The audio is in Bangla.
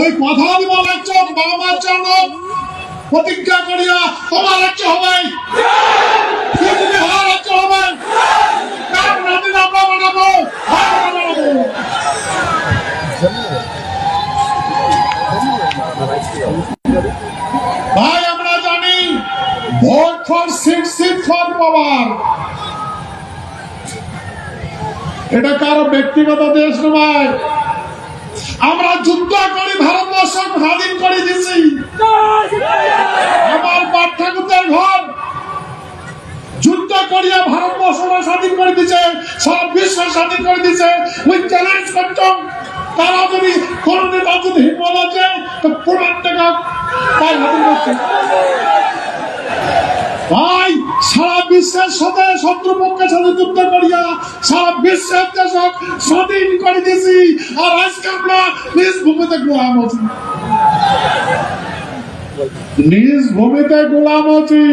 ওই কথা দিব রাজ্য বাবা মার জন্য প্রতিজ্ঞা করিয়া তোমার রাজ্য ভাই, আমরা জানি vote for seat seat for power. এটা কারও ব্যক্তিগত দেশ নয়। আমরা যুদ্ধ করি, ভারতবর্ষ স্বাধীন করে দিছি। আমার ঠাকুরদের ঘর যুদ্ধ করিয়া ভারতবর্ষটা স্বাধীন করে দিছে সারা বিশ্ব স্বাধীন করে দিছে। ওই চ্যালেঞ্জ করতাম। তারা যদি কোন নেতা যদি হিম্মত আছে তো পুরান টাকা তাই হাতে করছে। ভাই বিশ্বের সাথে শত্রুপক্ষের সাথে যুদ্ধ করিয়া সারা বিশ্বের দেশক স্বাধীন করে দিয়েছি। আর আজকে আমরা নিজ ভূমিতে গোলাম আছি। নিজ ভূমিতে গোলাম আছি।